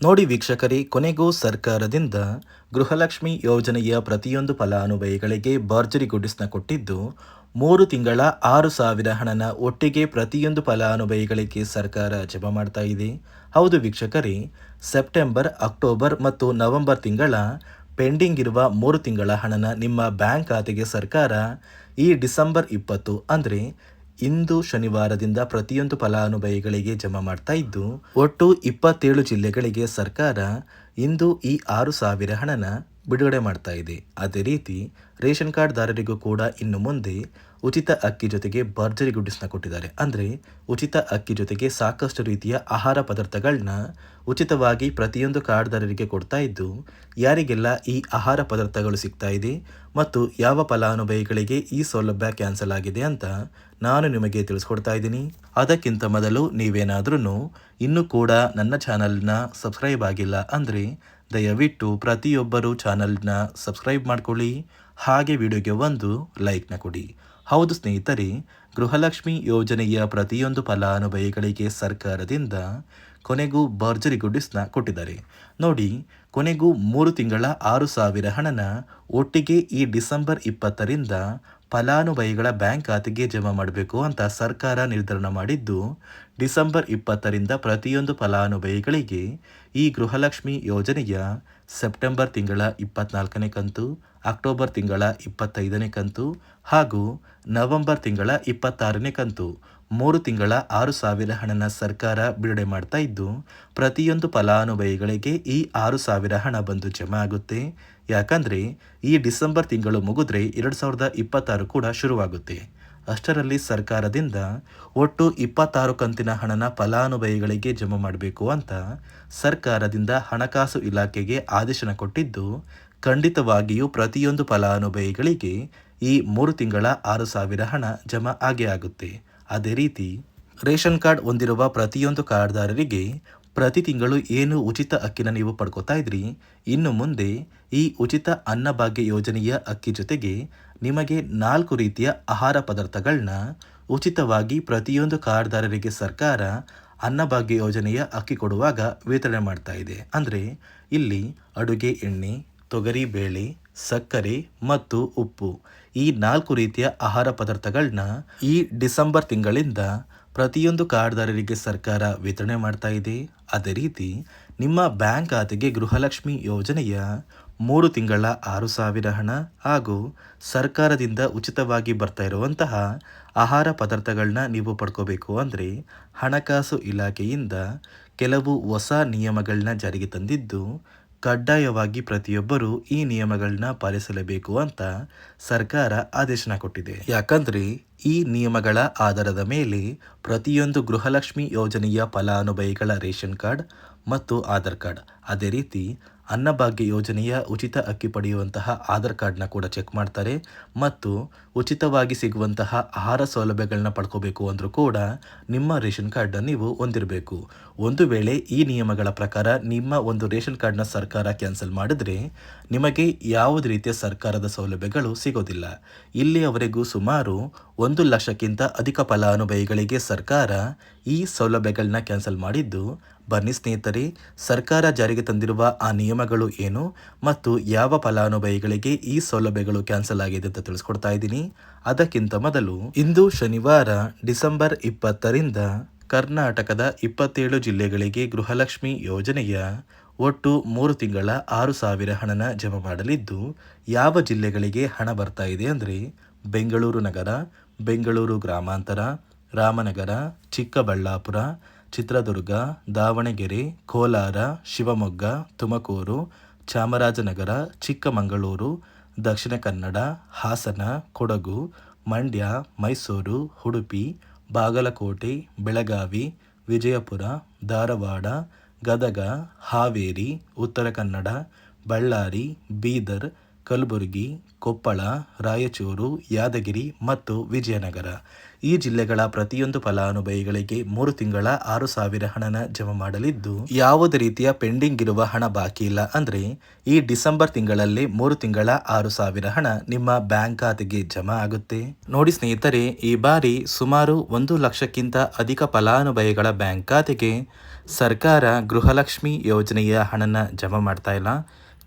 ನೋಡಿ ವೀಕ್ಷಕರೇ, ಕೊನೆಗೂ ಸರ್ಕಾರದಿಂದ ಗೃಹಲಕ್ಷ್ಮಿ ಯೋಜನೆಯ ಪ್ರತಿಯೊಂದು ಫಲಾನುಭವಿಗಳಿಗೆ ಭರ್ಜರಿ ಗುಡಿಸ್ನ ಕೊಟ್ಟಿದ್ದು, ಮೂರು ತಿಂಗಳ ಆರು ಸಾವಿರ ಹಣನ ಒಟ್ಟಿಗೆ ಪ್ರತಿಯೊಂದು ಫಲಾನುಭವಿಗಳಿಗೆ ಸರ್ಕಾರ ಜಮಾ ಮಾಡ್ತಾ ಇದೆ. ಹೌದು ವೀಕ್ಷಕರೇ, ಸೆಪ್ಟೆಂಬರ್, ಅಕ್ಟೋಬರ್ ಮತ್ತು ನವೆಂಬರ್ ತಿಂಗಳ ಪೆಂಡಿಂಗ್ ಇರುವ ಮೂರು ತಿಂಗಳ ಹಣನ ನಿಮ್ಮ ಬ್ಯಾಂಕ್ ಖಾತೆಗೆ ಸರ್ಕಾರ ಈ ಡಿಸೆಂಬರ್ ಇಪ್ಪತ್ತು ಅಂದರೆ ಇಂದು ಶನಿವಾರದಿಂದ ಪ್ರತಿಯೊಂದು ಫಲಾನುಭವಿಗಳಿಗೆ ಜಮಾ ಮಾಡ್ತಾ ಇದ್ದು, ಒಟ್ಟು ಇಪ್ಪತ್ತೇಳು ಜಿಲ್ಲೆಗಳಿಗೆ ಸರ್ಕಾರ ಇಂದು ಈ ಆರು ಸಾವಿರ ಹಣನ ಬಿಡುಗಡೆ ಮಾಡ್ತಾ ಇದೆ. ಅದೇ ರೀತಿ, ರೇಷನ್ ಕಾರ್ಡ್ದಾರರಿಗೂ ಕೂಡ ಇನ್ನು ಮುಂದೆ ಉಚಿತ ಅಕ್ಕಿ ಜೊತೆಗೆ ಭರ್ಜರಿ ಗುಡ್ಡಿಸ್ನ ಕೊಟ್ಟಿದ್ದಾರೆ. ಅಂದರೆ, ಉಚಿತ ಅಕ್ಕಿ ಜೊತೆಗೆ ಸಾಕಷ್ಟು ರೀತಿಯ ಆಹಾರ ಪದಾರ್ಥಗಳನ್ನ ಉಚಿತವಾಗಿ ಪ್ರತಿಯೊಂದು ಕಾರ್ಡ್ದಾರರಿಗೆ ಕೊಡ್ತಾ ಇದ್ದು, ಯಾರಿಗೆಲ್ಲ ಈ ಆಹಾರ ಪದಾರ್ಥಗಳು ಸಿಗ್ತಾ ಇದೆ ಮತ್ತು ಯಾವ ಫಲಾನುಭವಿಗಳಿಗೆ ಈ ಸೌಲಭ್ಯ ಕ್ಯಾನ್ಸಲ್ ಆಗಿದೆ ಅಂತ ನಾನು ನಿಮಗೆ ತಿಳಿಸ್ಕೊಡ್ತಾ ಇದ್ದೀನಿ. ಅದಕ್ಕಿಂತ ಮೊದಲು ನೀವೇನಾದ್ರೂ ಇನ್ನೂ ಕೂಡ ನನ್ನ ಚಾನಲ್ನ ಸಬ್ಸ್ಕ್ರೈಬ್ ಆಗಿಲ್ಲ ಅಂದರೆ ದಯವಿಟ್ಟು ಪ್ರತಿಯೊಬ್ಬರು ಚಾನಲ್ನ ಸಬ್ಸ್ಕ್ರೈಬ್ ಮಾಡ್ಕೊಳ್ಳಿ. ಹಾಗೆ ವಿಡಿಯೋಗೆ ಒಂದು ಲೈಕ್ನ ಕೊಡಿ. ಹೌದು ಸ್ನೇಹಿತರೆ, ಗೃಹಲಕ್ಷ್ಮಿ ಯೋಜನೆಯ ಪ್ರತಿಯೊಂದು ಫಲಾನುಭವಿಗಳಿಗೆ ಸರ್ಕಾರದಿಂದ ಕೊನೆಗೂ ಭರ್ಜರಿ ಗುಡ್ಡಿಸ್ನ ಕೊಟ್ಟಿದ್ದಾರೆ. ನೋಡಿ, ಕೊನೆಗೂ ಮೂರು ತಿಂಗಳ ಆರು ಸಾವಿರ ಹಣನ ಒಟ್ಟಿಗೆ ಈ ಡಿಸೆಂಬರ್ ಇಪ್ಪತ್ತರಿಂದ ಫಲಾನುಭವಿಗಳ ಬ್ಯಾಂಕ್ ಖಾತೆಗೆ ಜಮಾ ಮಾಡಬೇಕು ಅಂತ ಸರ್ಕಾರ ನಿರ್ಧಾರ ಮಾಡಿದ್ದು, ಡಿಸೆಂಬರ್ ಇಪ್ಪತ್ತರಿಂದ ಪ್ರತಿಯೊಂದು ಫಲಾನುಭವಿಗಳಿಗೆ ಈ ಗೃಹಲಕ್ಷ್ಮಿ ಯೋಜನೆಯ ಸೆಪ್ಟೆಂಬರ್ ತಿಂಗಳ ಇಪ್ಪತ್ನಾಲ್ಕನೇ ಕಂತು, ಅಕ್ಟೋಬರ್ ತಿಂಗಳ ಇಪ್ಪತ್ತೈದನೇ ಕಂತು ಹಾಗೂ ನವೆಂಬರ್ ತಿಂಗಳ ಇಪ್ಪತ್ತಾರನೇ ಕಂತು ಮೂರು ತಿಂಗಳ ಆರು ಸಾವಿರ ಹಣನ ಸರ್ಕಾರ ಬಿಡುಗಡೆ ಮಾಡ್ತಾ ಇದ್ದು, ಪ್ರತಿಯೊಂದು ಫಲಾನುಭವಿಗಳಿಗೆ ಈ ಆರು ಸಾವಿರ ಹಣ ಬಂದು ಜಮಾ ಆಗುತ್ತೆ. ಯಾಕಂದರೆ ಈ ಡಿಸೆಂಬರ್ ತಿಂಗಳು ಮುಗಿದ್ರೆ ಎರಡು ಸಾವಿರದ ಇಪ್ಪತ್ತಾರು ಕೂಡ ಶುರುವಾಗುತ್ತೆ. ಅಷ್ಟರಲ್ಲಿ ಸರ್ಕಾರದಿಂದ ಒಟ್ಟು ಇಪ್ಪತ್ತಾರು ಕಂತಿನ ಹಣನ ಫಲಾನುಭವಿಗಳಿಗೆ ಜಮಾ ಮಾಡಬೇಕು ಅಂತ ಸರ್ಕಾರದಿಂದ ಹಣಕಾಸು ಇಲಾಖೆಗೆ ಆದೇಶನ ಕೊಟ್ಟಿದ್ದು, ಖಂಡಿತವಾಗಿಯೂ ಪ್ರತಿಯೊಂದು ಫಲಾನುಭವಿಗಳಿಗೆ ಈ ಮೂರು ತಿಂಗಳ ಆರು ಸಾವಿರ ಹಣ ಜಮಾ ಆಗೇ ಆಗುತ್ತೆ. ಅದೇ ರೀತಿ ರೇಷನ್ ಕಾರ್ಡ್ ಹೊಂದಿರುವ ಪ್ರತಿಯೊಂದು ಕಾರ್ಡ್ದಾರರಿಗೆ ಪ್ರತಿ ತಿಂಗಳು ಏನು ಉಚಿತ ಅಕ್ಕಿನ ನೀವು ಪಡ್ಕೋತಾ ಇದ್ರಿ? ಇನ್ನು ಮುಂದೆ ಈ ಉಚಿತ ಅನ್ನಭಾಗ್ಯ ಯೋಜನೆಯ ಅಕ್ಕಿ ಜೊತೆಗೆ ನಿಮಗೆ ನಾಲ್ಕು ರೀತಿಯ ಆಹಾರ ಪದಾರ್ಥಗಳನ್ನ ಉಚಿತವಾಗಿ ಪ್ರತಿಯೊಂದು ಕಾರ್ಡ್ದಾರರಿಗೆ ಸರ್ಕಾರ ಅನ್ನಭಾಗ್ಯ ಯೋಜನೆಯ ಅಕ್ಕಿ ಕೊಡುವಾಗ ವಿತರಣೆ ಮಾಡ್ತಾ ಇದೆ. ಅಂದರೆ ಇಲ್ಲಿ ಅಡುಗೆ ಎಣ್ಣೆ, ತೊಗರಿ ಬೇಳೆ, ಸಕ್ಕರೆ ಮತ್ತು ಉಪ್ಪು ಈ ನಾಲ್ಕು ರೀತಿಯ ಆಹಾರ ಪದಾರ್ಥಗಳನ್ನ ಈ ಡಿಸೆಂಬರ್ ತಿಂಗಳಿಂದ ಪ್ರತಿಯೊಂದು ಕಾರ್ಡ್ದಾರರಿಗೆ ಸರ್ಕಾರ ವಿತರಣೆ ಮಾಡ್ತಾ ಇದೆ. ಅದೇ ರೀತಿ ನಿಮ್ಮ ಬ್ಯಾಂಕ್ ಖಾತೆಗೆ ಗೃಹಲಕ್ಷ್ಮಿ ಯೋಜನೆಯ ಮೂರು ತಿಂಗಳ ಆರು ಸಾವಿರ ಹಣ ಹಾಗೂ ಸರ್ಕಾರದಿಂದ ಉಚಿತವಾಗಿ ಬರ್ತಾ ಇರುವಂತಹ ಆಹಾರ ಪದಾರ್ಥಗಳನ್ನ ನೀವು ಪಡ್ಕೋಬೇಕು ಅಂದರೆ ಹಣಕಾಸು ಇಲಾಖೆಯಿಂದ ಕೆಲವು ಹೊಸ ನಿಯಮಗಳನ್ನ ಜಾರಿಗೆ ತಂದಿದ್ದು ಕಡ್ಡಾಯವಾಗಿ ಪ್ರತಿಯೊಬ್ಬರೂ ಈ ನಿಯಮಗಳನ್ನ ಪಾಲಿಸಲೇಬೇಕು ಅಂತ ಸರ್ಕಾರ ಆದೇಶನ ಕೊಟ್ಟಿದೆ. ಯಾಕಂದ್ರೆ ಈ ನಿಯಮಗಳ ಆಧಾರದ ಮೇಲೆ ಪ್ರತಿಯೊಂದು ಗೃಹಲಕ್ಷ್ಮಿ ಯೋಜನೆಯ ಫಲಾನುಭವಿಗಳ ರೇಷನ್ ಕಾರ್ಡ್ ಮತ್ತು ಆಧಾರ್ ಕಾರ್ಡ್. ಅದೇ ರೀತಿ ಅನ್ನಭಾಗ್ಯ ಯೋಜನೆಯ ಉಚಿತ ಅಕ್ಕಿ ಪಡೆಯುವಂತಹ ಆಧಾರ್ ಕಾರ್ಡ್ನ ಕೂಡ ಚೆಕ್ ಮಾಡ್ತಾರೆ ಮತ್ತು ಉಚಿತವಾಗಿ ಸಿಗುವಂತಹ ಆಹಾರ ಸೌಲಭ್ಯಗಳನ್ನ ಪಡ್ಕೋಬೇಕು ಅಂದರೂ ಕೂಡ ನಿಮ್ಮ ರೇಷನ್ ಕಾರ್ಡನ್ನು ನೀವು ಹೊಂದಿರಬೇಕು. ಒಂದು ವೇಳೆ ಈ ನಿಯಮಗಳ ಪ್ರಕಾರ ನಿಮ್ಮ ಒಂದು ರೇಷನ್ ಕಾರ್ಡ್ನ ಸರ್ಕಾರ ಕ್ಯಾನ್ಸಲ್ ಮಾಡಿದ್ರೆ ನಿಮಗೆ ಯಾವುದೇ ರೀತಿಯ ಸರ್ಕಾರದ ಸೌಲಭ್ಯಗಳು ಸಿಗೋದಿಲ್ಲ. ಇಲ್ಲಿಯವರೆಗೂ ಸುಮಾರು ಒಂದು ಲಕ್ಷಕ್ಕಿಂತ ಅಧಿಕ ಫಲಾನುಭವಿಗಳಿಗೆ ಸರ್ಕಾರ ಈ ಸೌಲಭ್ಯಗಳನ್ನ ಕ್ಯಾನ್ಸಲ್ ಮಾಡಿದ್ದು, ಬನ್ನಿ ಸ್ನೇಹಿತರೆ, ಸರ್ಕಾರ ಜಾರಿಗೆ ತಂದಿರುವ ಆ ನಿಯಮಗಳು ಏನು ಮತ್ತು ಯಾವ ಫಲಾನುಭವಿಗಳಿಗೆ ಈ ಸೌಲಭ್ಯಗಳು ಕ್ಯಾನ್ಸಲ್ ಆಗಿದೆ ಅಂತ ತಿಳಿಸ್ಕೊಡ್ತಾ ಇದ್ದೀನಿ. ಅದಕ್ಕಿಂತ ಮೊದಲು, ಇಂದು ಶನಿವಾರ, ಡಿಸೆಂಬರ್ ಇಪ್ಪತ್ತರಿಂದ ಕರ್ನಾಟಕದ ಇಪ್ಪತ್ತೇಳು ಜಿಲ್ಲೆಗಳಿಗೆ ಗೃಹಲಕ್ಷ್ಮಿ ಯೋಜನೆಯ ಒಟ್ಟು ಮೂರು ತಿಂಗಳ ಆರು ಸಾವಿರ ಹಣನ ಜಮಾ ಮಾಡಲಿದ್ದು, ಯಾವ ಜಿಲ್ಲೆಗಳಿಗೆ ಹಣ ಬರ್ತಾ ಇದೆ ಅಂದರೆ ಬೆಂಗಳೂರು ನಗರ, ಬೆಂಗಳೂರು ಗ್ರಾಮಾಂತರ, ರಾಮನಗರ, ಚಿಕ್ಕಬಳ್ಳಾಪುರ, ಚಿತ್ರದುರ್ಗ, ದಾವಣಗೆರೆ, ಕೋಲಾರ, ಶಿವಮೊಗ್ಗ, ತುಮಕೂರು, ಚಾಮರಾಜನಗರ, ಚಿಕ್ಕಮಗಳೂರು, ದಕ್ಷಿಣ ಕನ್ನಡ, ಹಾಸನ, ಕೊಡಗು, ಮಂಡ್ಯ, ಮೈಸೂರು, ಉಡುಪಿ, ಬಾಗಲಕೋಟೆ, ಬೆಳಗಾವಿ, ವಿಜಯಪುರ, ಧಾರವಾಡ, ಗದಗ, ಹಾವೇರಿ, ಉತ್ತರ ಕನ್ನಡ, ಬಳ್ಳಾರಿ, ಬೀದರ್ ಕಲಬುರಗಿ, ಕೊಪ್ಪಳ, ರಾಯಚೂರು, ಯಾದಗಿರಿ ಮತ್ತು ವಿಜಯನಗರ. ಈ ಜಿಲ್ಲೆಗಳ ಪ್ರತಿಯೊಂದು ಫಲಾನುಭವಿಗಳಿಗೆ ಮೂರು ತಿಂಗಳ ಆರು ಸಾವಿರ ಹಣನ ಜಮಾ ಮಾಡಲಿದ್ದು, ಯಾವುದೇ ರೀತಿಯ ಪೆಂಡಿಂಗ್ ಇರುವ ಹಣ ಬಾಕಿ ಇಲ್ಲ ಅಂದರೆ, ಈ ಡಿಸೆಂಬರ್ ತಿಂಗಳಲ್ಲಿ ಮೂರು ತಿಂಗಳ ಆರು ಸಾವಿರ ಹಣ ನಿಮ್ಮ ಬ್ಯಾಂಕ್ ಖಾತೆಗೆ ಜಮಾ ಆಗುತ್ತೆ. ನೋಡಿ ಸ್ನೇಹಿತರೆ, ಈ ಬಾರಿ ಸುಮಾರು ಒಂದು ಲಕ್ಷಕ್ಕಿಂತ ಅಧಿಕ ಫಲಾನುಭವಿಗಳ ಬ್ಯಾಂಕ್ ಖಾತೆಗೆ ಸರ್ಕಾರ ಗೃಹಲಕ್ಷ್ಮಿ ಯೋಜನೆಯ ಹಣನ ಜಮಾ ಮಾಡ್ತಾ ಇಲ್ಲ.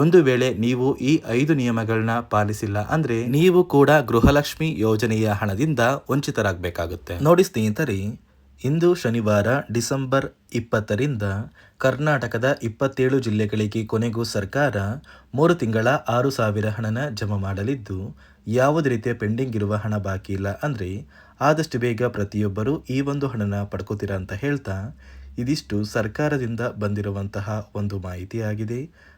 ಒಂದು ವೇಳೆ ನೀವು ಈ ಐದು ನಿಯಮಗಳನ್ನ ಪಾಲಿಸಿಲ್ಲ ಅಂದ್ರೆ ನೀವು ಕೂಡ ಗೃಹಲಕ್ಷ್ಮಿ ಯೋಜನೆಯ ಹಣದಿಂದ ವಂಚಿತರಾಗಬೇಕಾಗುತ್ತೆ. ನೋಡಿ ಸ್ನೇಹಿತರೆ, ಇಂದು ಶನಿವಾರ ಡಿಸೆಂಬರ್ ಇಪ್ಪತ್ತರಿಂದ ಕರ್ನಾಟಕದ ಇಪ್ಪತ್ತೇಳು ಜಿಲ್ಲೆಗಳಿಗೆ ಕೊನೆಗೂ ಸರ್ಕಾರ ಮೂರು ತಿಂಗಳ ಆರು ಸಾವಿರ ಹಣನ ಜಮಾ ಮಾಡಲಿದ್ದು, ಯಾವುದೇ ರೀತಿಯ ಪೆಂಡಿಂಗ್ ಇರುವ ಹಣ ಬಾಕಿ ಇಲ್ಲ ಅಂದರೆ ಆದಷ್ಟು ಬೇಗ ಪ್ರತಿಯೊಬ್ಬರು ಈ ಒಂದು ಹಣನ ಪಡ್ಕೋತೀರಾ ಅಂತ ಹೇಳ್ತಾ, ಇದಿಷ್ಟು ಸರ್ಕಾರದಿಂದ ಬಂದಿರುವಂತಹ ಒಂದು ಮಾಹಿತಿಯಾಗಿದೆ.